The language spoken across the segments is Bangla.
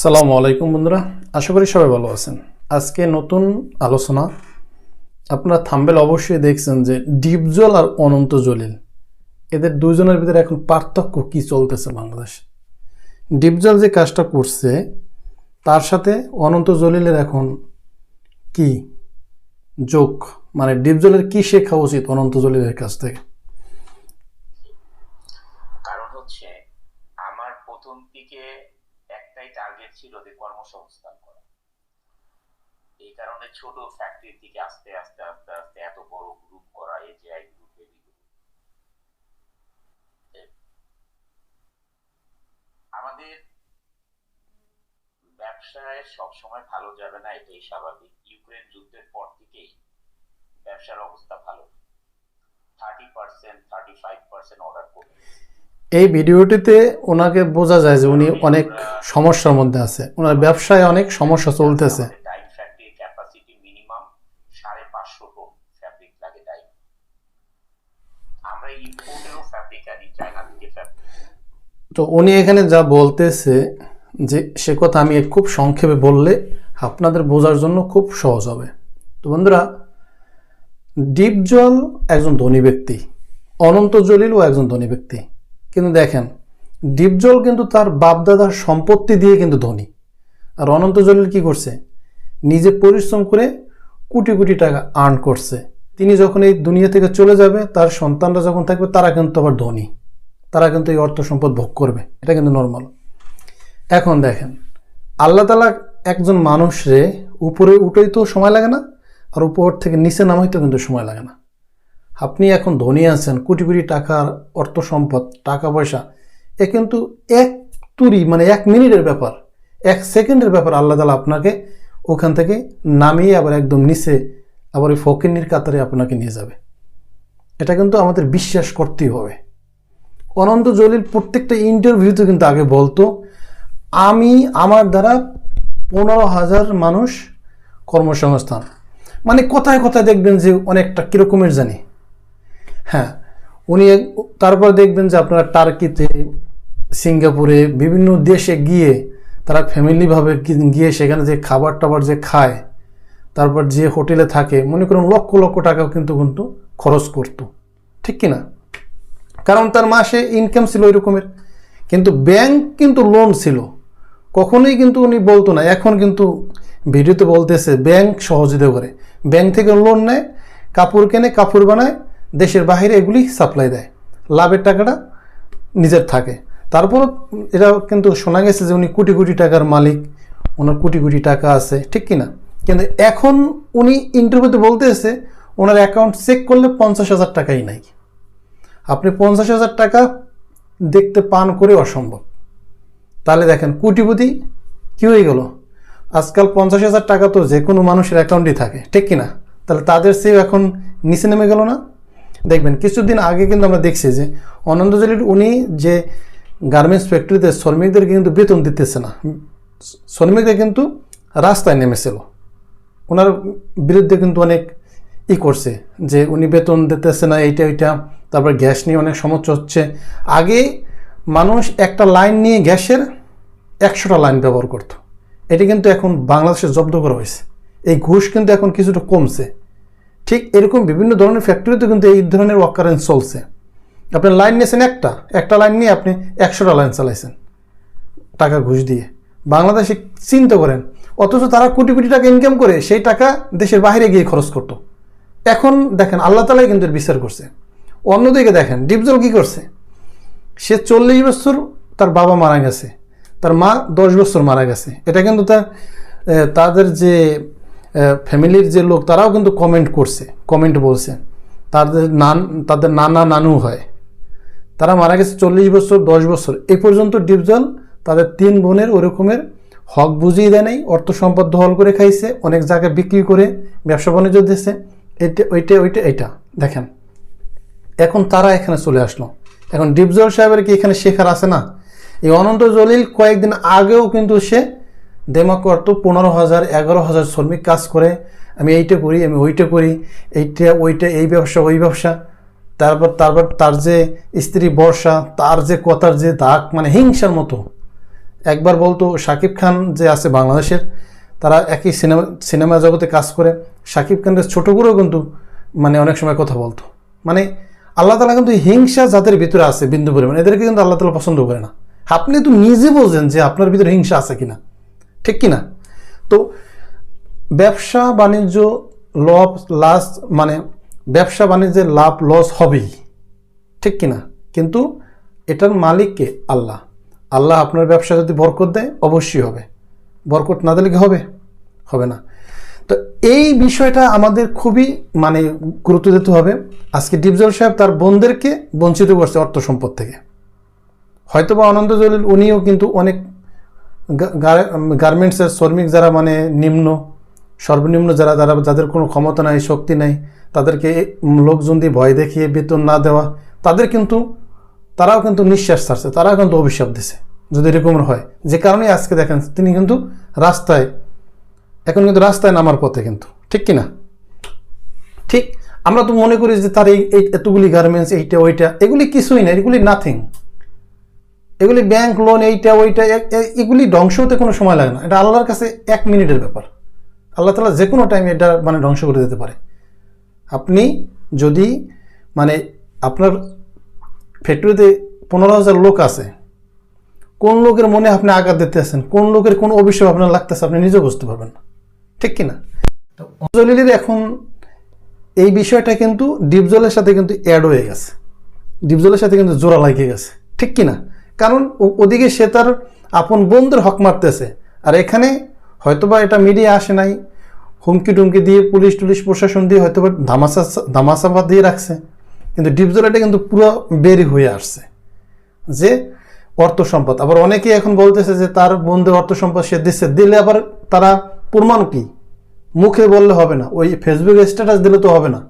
আসসালামু আলাইকুম বন্ধুরা, আশা করি সবাই ভালো আছেন। আজকে নতুন আলোচনা, আপনারা থাম্বেল অবশ্যই দেখছেন যে ডিপজল আর অনন্ত জলিল, এদের দুজনের ভিতরে এখন পার্থক্য কি চলতেছে বাংলাদেশে? ডিপজল যে কাজটা করছে, তার সাথে অনন্ত জলিলের এখন কি যোগ? মানে ডিপজলের কি শেখা উচিত অনন্ত জলিলের কাছ থেকে? কারণ হচ্ছে, আমার প্রথম দিকে টার্গেট ছিল যে কর্মসংস্থান করা। এই কারণে ছোট ফ্যাক্টরির দিকে আস্তে আস্তে আস্তে আস্তে এত বড় গ্রুপ করা এজিআই গ্রুপ হেভি গ্রুপ আমাদের ব্যবসায় সবসময় ভালো যাবে না, এটাই স্বাভাবিক। ইউক্রেন যুদ্ধের পর থেকেই ব্যবসার অবস্থা ভালো। Thirty percent thirty five percent order করবে এই ভিডিওটিতে ওনাকে বোঝা যায় যে উনি অনেক সমস্যার মধ্যে আছে। ওনার ব্যবসায় অনেক সমস্যা চলতেছে। তো উনি এখানে যা বলতেছে যে সে কথা আমি খুব সংক্ষেপে বললে আপনাদের বোঝার জন্য খুব সহজ হবে। তো বন্ধুরা ডিপ জল একজন ধনী ব্যক্তি, অনন্ত জলিলও একজন ধনী ব্যক্তি। কিন্তু দেখেন ডিপ জল কিন্তু তার বাপদাদার সম্পত্তি দিয়ে কিন্তু ধনী। আর অনন্ত জলিল কী করছে? নিজে পরিশ্রম করে কোটি কোটি টাকা আর্ন করছে। তিনি যখন এই দুনিয়া থেকে চলে যাবে, তার সন্তানরা যখন থাকবে, তারা কিন্তু আবার ধনী। তারা কিন্তু এই অর্থ সম্পদ ভোগ করবে। এটা কিন্তু নর্মাল এখন দেখেন, আল্লাহ তালা একজন মানুষরে উপরে উঠেই তো সময় লাগে না, আর উপর থেকে নিচে নামাইতেও কিন্তু সময় লাগে না। আপনি এখন ধনী আছেন কোটি কোটি টাকার অর্থ সম্পদ টাকা পয়সা এ কিন্তু এক তুরি মানে এক মিনিটের ব্যাপার, এক সেকেন্ডের ব্যাপার আল্লাহ তালা আপনাকে ওখান থেকে নামিয়ে আবার একদম নিচে আবার ওই ফকিন্নির কাতারে আপনাকে নিয়ে যাবে। এটা কিন্তু আমাদের বিশ্বাস করতেই হবে। অনন্ত জলিল প্রত্যেকটা ইন্টারভিউতে কিন্তু আগে বলতো, আমি আমার দ্বারা পনেরো হাজার মানুষ কর্মসংস্থান। মানে কোথায় কোথায় দেখবেন যে অনেকটা কীরকমের জানি। হ্যাঁ উনি তারপর দেখবেন যে আপনারা টার্কিতে, সিঙ্গাপুরে বিভিন্ন দেশে গিয়ে তারা ফ্যামিলিভাবে গিয়ে সেখানে যে খাবার টাবার যে খায়, তারপর যে হোটেলে থাকে, মনে করুন লক্ষ লক্ষ টাকাও কিন্তু কিন্তু খরচ করতো। ঠিক কি না কারণ তার মাসে ইনকাম ছিল ওই রকমের কিন্তু ব্যাংক কিন্তু লোন ছিল। কখনোই কিন্তু উনি বলতো না। এখন কিন্তু ভিডিওতে বলতেছে ব্যাংক সহযোগিতা করে। ব্যাংক থেকে লোন নেয়, কাপড় কেনে, কাপড় বানায় দেশের বাইরে এগুলি সাপ্লাই দেয়। লাভের টাকাটা নিজের থাকে। তারপর এটা কিন্তু শোনা গেছে যে উনি কোটি কোটি টাকার মালিক, ওনার কোটি কোটি টাকা আছে, ঠিক কি না কিন্তু এখন উনি ইন্টারভিউতে বলতে বলতেছে, ওনার অ্যাকাউন্ট চেক করলে পঞ্চাশ হাজার টাকাই নাই। আপনি পঞ্চাশ হাজার টাকা দেখতে পান করে অসম্ভব। তাহলে দেখেন, কোটিপতি কী হয়ে গেল? আজকাল পঞ্চাশ হাজার টাকা তো যে কোনো মানুষের অ্যাকাউন্টই থাকে, ঠিক কি না তাহলে তাদের সেও এখন নিচে নেমে গেল না? দেখবেন, কিছুদিন আগে কিন্তু আমরা দেখছি যে অনন্ত উনি যে গার্মেন্টস ফ্যাক্টরিতে শ্রমিকদের কিন্তু বেতন দিতেছে না। শ্রমিকদের কিন্তু রাস্তায় নেমেছিল। ওনার বিরুদ্ধে কিন্তু অনেক ই করছে যে উনি বেতন দিতেছে না, এইটা, ওইটা, তারপর গ্যাস নিয়ে অনেক সমস্যা হচ্ছে। আগে মানুষ একটা লাইন নিয়ে গ্যাসের একশোটা লাইন ব্যবহার করতো। এটি কিন্তু এখন বাংলাদেশে জব্দ করা হয়েছে। এই ঘুষ কিন্তু এখন কিছুটা কমছে। ঠিক এরকম বিভিন্ন ধরনের ফ্যাক্টরিতে কিন্তু এই ধরনের ওয়াকারেন্স চলছে। আপনি লাইন নিয়েছেন একটা একটা লাইন নিয়ে আপনি একশোটা লাইন চালাইছেন টাকা ঘুষ দিয়ে। বাংলাদেশে চিন্তা করেন, অথচ তারা কোটি কোটি টাকা ইনকাম করে সেই টাকা দেশের বাইরে গিয়ে খরচ করতো। এখন দেখেন, আল্লাহ তালাই কিন্তু বিচার করছে। অন্যদিকে দেখেন, ডিপজল কি করছে? সে চল্লিশ বছর তার বাবা মারা গেছে, তার মা দশ বছর মারা গেছে। এটা কিন্তু তার তাদের যে ফ্যামিলির যে লোক, তারাও কিন্তু কমেন্ট করছে কমেন্ট বলছে। তাদের নান, তাদের নানা নানু হয়। তারা মারা গেছে চল্লিশ বছর, দশ বছর। এই পর্যন্ত ডিপজল তাদের তিন বোনের ওরকমের হক বুঝিয়ে দেয় নাই, অর্থ সম্পদ দখল করে খাইছে, অনেক জায়গায় বিক্রি করে ব্যবসা বাণিজ্য দিয়েছে এটা, ওইটা ওইটা এটা দেখেন। এখন তারা এখানে চলে আসলো। এখন ডিপজল সাহেবের কি এখানে শেখার আছে না? এই অনন্ত জলিল কয়েকদিন আগেও কিন্তু সে দেমা করতো পনেরো হাজার এগারো হাজার শ্রমিক কাজ করে আমি এইটা করি আমি ওইটা করি এইটা, ওইটা, এই ব্যবসা ওই ব্যবসা তারপর তারপর তার যে স্ত্রী বর্ষা তার যে কথার যে দাগ মানে হিংসার মতো। একবার বলতো শাকিব খান যে আছে বাংলাদেশের, তারা একই সিনেমা সিনেমা জগতে কাজ করে। শাকিব খানের ছোট করেও কিন্তু মানে অনেক সময় কথা বলতো। মানে আল্লাহ তালা কিন্তু হিংসা যাদের ভিতরে আছে বিন্দু পরিমাণ। এদেরকে কিন্তু আল্লাহ তালা পছন্দ করে না। আপনি তো নিজে বোঝেন যে আপনার ভিতরে হিংসা আছে কিনা। ঠিক কিনা? তো ব্যবসা বাণিজ্য লস লাস মানে ব্যবসা বাণিজ্যের লাভ লস হবেই। ঠিক কিনা? কিন্তু এটার মালিককে আল্লাহ। আল্লাহ আপনার ব্যবসা যদি বরকত দেয়, অবশ্যই হবে। বরকত না দিলে কি হবে? হবে না। তো এই বিষয়টা আমাদের খুবই মানে গুরুত্ব দিতে হবে। আজকে ডিপজল সাহেব তার বোনদেরকে বঞ্চিত করছে অর্থ সম্পদ থেকে। হয়তোবা আনন্দ জলিল, উনিও কিন্তু অনেক গার্মেন্টসের শ্রমিক যারা মানে নিম্ন, সর্বনিম্ন যারা যারা, যাদের কোনো ক্ষমতা নাই, শক্তি নাই, তাদেরকে লোকজন দিয়ে ভয় দেখিয়ে বেতন না দেওয়া, তাদের কিন্তু, তারাও কিন্তু নিঃশ্বাস ছাড়ছে, তারাও কিন্তু অভিশাপ দিছে, যদি এরকম হয়। যে কারণে আজকে দেখেন, তিনি কিন্তু রাস্তায়, এখন কিন্তু রাস্তায় নামার পথে কিন্তু, ঠিক কি না ঠিক, আমরা তো মনে করি যে তার এই এই এতগুলি গার্মেন্টস এইটা, ওইটা, এগুলি কিছুই না, এগুলি নাথিং এগুলি ব্যাংক লোন এইটা, ওইটা এগুলি ধ্বংস হতে কোনো সময় লাগে না। এটা আল্লাহর কাছে এক মিনিটের ব্যাপার। আল্লাহ তালা যে কোনো টাইমে এটা মানে ধ্বংস করে দিতে পারে। আপনি যদি মানে আপনার ফ্যাক্টরিতে পনেরো হাজার লোক আছে, কোন লোকের মনে আপনি আঘাত দিতে আছেন, কোন লোকের কোন অভিশাপ আপনার লাগতেছে, আপনি নিজেও বুঝতে পারবেন ঠিক কিনা? তো জলিলের এখন এই বিষয়টা কিন্তু ডিপজলের সাথে কিন্তু অ্যাড হয়ে গেছে। ডিপজলের সাথে কিন্তু জোড়া লাগিয়ে গেছে। ঠিক কিনা? কারণ ওদিকে সে তার আপন বন্ধুর হক মারতেছে। আর এখানে হয়তোবা এটা মিডিয়া আসে নাই। হুমকি টুমকি দিয়ে পুলিশ টুলিশ প্রশাসন দিয়ে হয়তোবা ধামাসা ধামাসাবাদ দিয়ে রাখছে। কিন্তু ডিপজলাটা কিন্তু পুরো বেরি হয়ে আসছে যে অর্থ সম্পদ। আবার অনেকেই এখন বলতেছে যে তার বন্ধু অর্থ সম্পদ সে দিচ্ছে। দিলে আবার তারা প্রমাণ কি? মুখে বললে হবে না। ওই ফেসবুকে স্ট্যাটাস দিলে তো হবে না।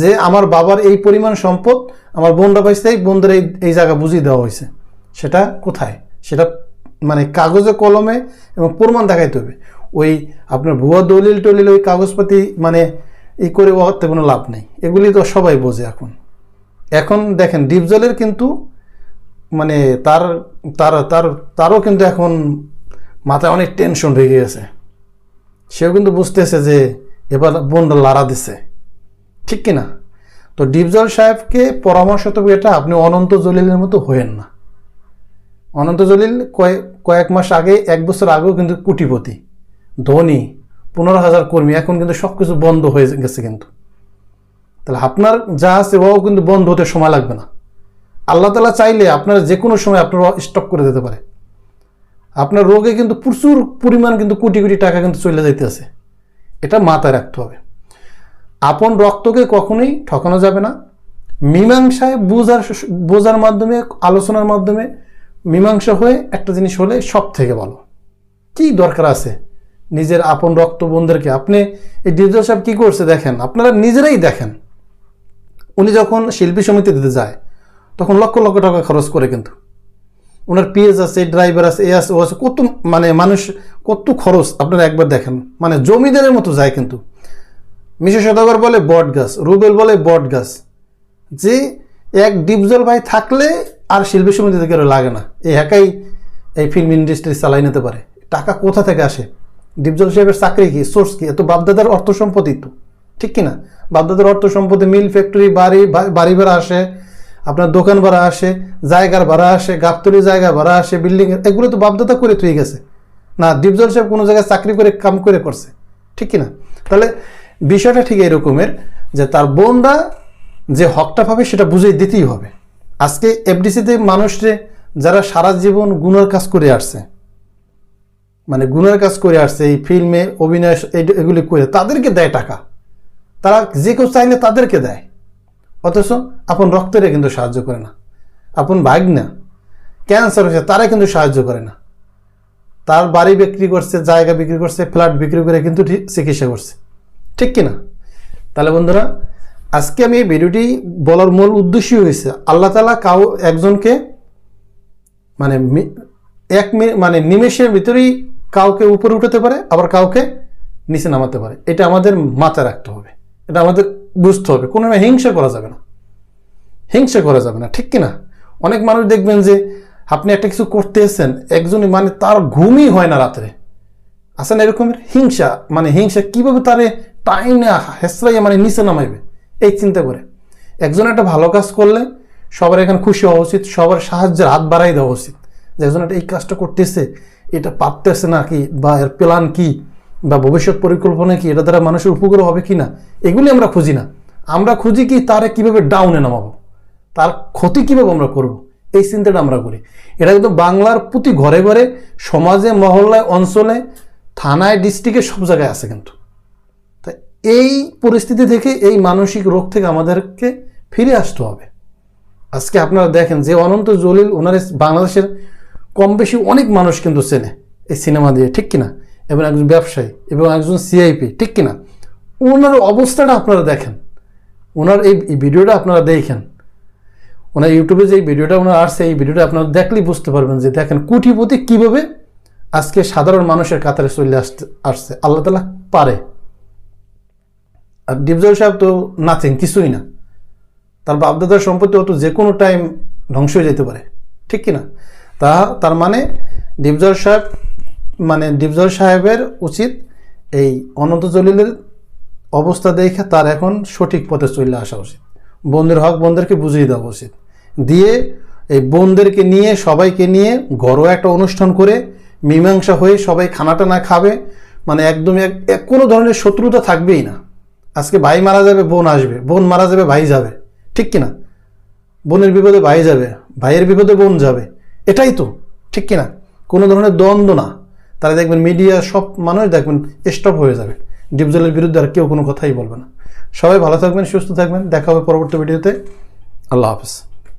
যে আমার বাবার এই পরিমাণ সম্পদ, আমার বোনরা পাইছে, এই বোনদের এই এই জায়গা বুঝিয়ে দেওয়া হয়েছে। সেটা কোথায়? সেটা মানে কাগজে কলমে এবং প্রমাণ দেখাইতে হবে। ওই আপনার ভুয়া দলিল টলিল ওই কাগজপাতি মানে ই করে ওতে কোনো লাভ নেই। এগুলি তো সবাই বোঝে এখন। এখন দেখেন, ডিপজলের কিন্তু মানে তার তার তার, তারও কিন্তু এখন মাথায় অনেক টেনশন হয়ে গেছে। সেও কিন্তু বুঝতেছে যে এবার বোনরা লাড়া দিছে। ঠিক কি না তো ডিপজল সাহেবকে পরামর্শ তো এটা, আপনি অনন্ত জলিলের মতো হয়েন না। অনন্ত জলিল কয়েক কয়েক মাস আগে, এক বছর আগেও কিন্তু কোটিপতি, ধনী, পনেরো হাজার কর্মী, এখন কিন্তু সব কিছু বন্ধ হয়ে গেছে কিন্তু। তাহলে আপনার যা আছে ওও কিন্তু বন্ধ হতে সময় লাগবে না। আল্লাহ তালা চাইলে আপনার যে কোনো সময় আপনার স্টপ করে দিতে পারে। আপনার রোগে কিন্তু প্রচুর পরিমাণ কিন্তু কোটি কোটি টাকা কিন্তু চলে যাইতেছে এটা মাথায় রাখতে হবে। আপন রক্তকে কখনোই ঠকানো যাবে না। মীমাংসায় বোঝার বোঝার মাধ্যমে, আলোচনার মাধ্যমে মীমাংসা হয়ে একটা জিনিস হলে সব থেকে ভালো। কি দরকার আছে? নিজের আপন রক্ত বোনদেরকে আপনি এই ডিজিটাল সাহেব কী করছে দেখেন? আপনারা নিজেরাই দেখেন। উনি যখন শিল্পী সমিতি দিতে যায়, তখন লক্ষ লক্ষ টাকা খরচ করে কিন্তু। ওনার পিএস আছে, ড্রাইভার আছে, এ আছে, ও আছে, কত মানে মানুষ, কত খরচ আপনারা একবার দেখেন। মানে জমিদারের মতো যায় কিন্তু। মিশু সদাগর বলে বট গাছ, রুবেল বলে বট গাছ। যে এক ডিপজল ভাই থাকলে আর শিল্পী সমিতি থেকে আর লাগে না। এই একাই এই ফিল্ম ইন্ডাস্ট্রি চালাই নিতে পারে। টাকা কোথা থেকে আসে? ডিপজল সাহেবের চাকরি কি? সোর্স কি? এত বাপদাদার অর্থ সম্পত্তি তো। ঠিক কিনা? বাপদাদার অর্থ সম্পত্তি মিল ফ্যাক্টরি বাড়ি বাড়ি ভাড়া আসে, আপনার দোকান ভাড়া আসে, জায়গার ভাড়া আসে, গাবতলি জায়গা ভাড়া আসে বিল্ডিং এগুলো তো বাপদাদা করে তুই গেছে। না, ডিপজল সাহেব কোনো জায়গায় চাকরি করে কাম করে করছে। ঠিক কিনা? তাহলে বিষয়টা ঠিক এরকমের যে তার বোনরা যে হকটা পাবে সেটা বুঝিয়ে দিতেই হবে। আজকে এফডিসিতে মানুষরে যারা সারা জীবন গুণের কাজ করে আসছে মানে গুণের কাজ করে আসছে, এই ফিল্মে, অভিনয় এগুলি করে, তাদেরকে দেয় টাকা। তারা যে কেউ চাইলে তাদেরকে দেয়। অথচ আপন রক্তরে কিন্তু সাহায্য করে না। আপন ভাগ না ক্যান্সার হয়েছে, তারা কিন্তু সাহায্য করে না। তার বাড়ি বিক্রি করছে, জায়গা বিক্রি করছে ফ্ল্যাট বিক্রি করে কিন্তু চিকিৎসা করছে। ঠিক কি না তাহলে বন্ধুরা আজকে আমি এই ভিডিওটি বলার মূল উদ্দেশ্যই হয়েছে আল্লাহ তালা কাউ একজনকে মানে এক মানে নিমেষের ভিতরেই কাউকে উপরে উঠাতে পারে, আবার কাউকে নিচে নামাতে পারে। এটা আমাদের মাথায় রাখতে হবে। এটা আমাদের বুঝতে হবে। কোনো হিংসা করা যাবে না। হিংসা করা যাবে না। ঠিক কি না? অনেক মানুষ দেখবেন যে আপনি একটা কিছু করতে এসেছেন একজনই মানে তার ঘুমই হয় না রাত্রে। আসেন এরকমের? হিংসা মানে হিংসা কীভাবে তারে টাইনা হেসরাইয়া মানে নিচে নামাইবে? এই চিন্তা করে। একজন একটা ভালো কাজ করলে সবার এখানে খুশি হওয়া উচিত, সবার সাহায্যের হাত বাড়াই দেওয়া উচিত। যে একজন একটা এই কাজটা করতেছে, এটা পারতেছে না কি বা এর প্ল্যান কি বা ভবিষ্যৎ পরিকল্পনা কি, এটা দ্বারা মানুষের উপকার হবে কি না, এগুলি আমরা খুঁজি না। আমরা খুঁজি কি তারে কীভাবে ডাউনে নামাবো, তার ক্ষতি কীভাবে আমরা করব, এই চিন্তাটা আমরা করি। এটা কিন্তু বাংলার প্রতি ঘরে ঘরে, সমাজে, মহল্লায়, অঞ্চলে, থানায় ডিস্ট্রিক্টে সব জায়গায় আছে কিন্তু। এই পরিস্থিতি থেকে এই মানসিক রোগ থেকে আমাদেরকে ফিরে আসতে হবে। আজকে আপনারা দেখেন যে অনন্ত জলিল ওনার বাংলাদেশের কম বেশি অনেক মানুষ কিন্তু চেনে এই সিনেমা দিয়ে, ঠিক কিনা? এবং একজন ব্যবসায়ী এবং একজন সিআইপি ঠিক কিনা? ওনার অবস্থাটা আপনারা দেখেন। ওনার এই ভিডিওটা আপনারা দেখেন। ওনার ইউটিউবে যে ভিডিওটা ওনার আসছে, এই ভিডিওটা আপনারা দেখলেই বুঝতে পারবেন যে দেখেন কুটিপতি কীভাবে আজকে সাধারণ মানুষের কাতারে চলে আসতে আসছে। আল্লাহ তালা পারে। আর ডিপজল সাহেব তো নাচেন কিছুই না। তার বাপদাদার সম্পত্তি অত যে কোনো টাইম ধ্বংস হয়ে যেতে পারে। ঠিক কি না তা, তার মানে ডিপজল সাহেব মানে ডিপজল সাহেবের উচিত এই অনন্ত জলিলের অবস্থা দেখে তার এখন সঠিক পথে চলে আসা উচিত। বোনদের হক বোনদেরকে বুঝিয়ে দেওয়া উচিত। দিয়ে এই বোনদেরকে নিয়ে, সবাইকে নিয়ে ঘরোয়া একটা অনুষ্ঠান করে মীমাংসা হয়ে সবাই খানাটা না খাবে মানে একদমই এক এক কোনো ধরনের শত্রুতা থাকবেই না। আজকে ভাই মারা যাবে, বোন আসবে। বোন মারা যাবে, ভাই যাবে। ঠিক কিনা? বোনের বিপদে ভাই যাবে, ভাইয়ের বিপদে বোন যাবে। এটাই তো, ঠিক কিনা? কোনো ধরনের দ্বন্দ্ব না। তারা দেখবেন মিডিয়া সব মানুষ দেখবেন স্টপ হয়ে যাবে। ডিপজলের বিরুদ্ধে আর কেউ কোনো কথাই বলবে না। সবাই ভালো থাকবেন, সুস্থ থাকবেন। দেখা হবে পরবর্তী ভিডিওতে আল্লাহ হাফেজ।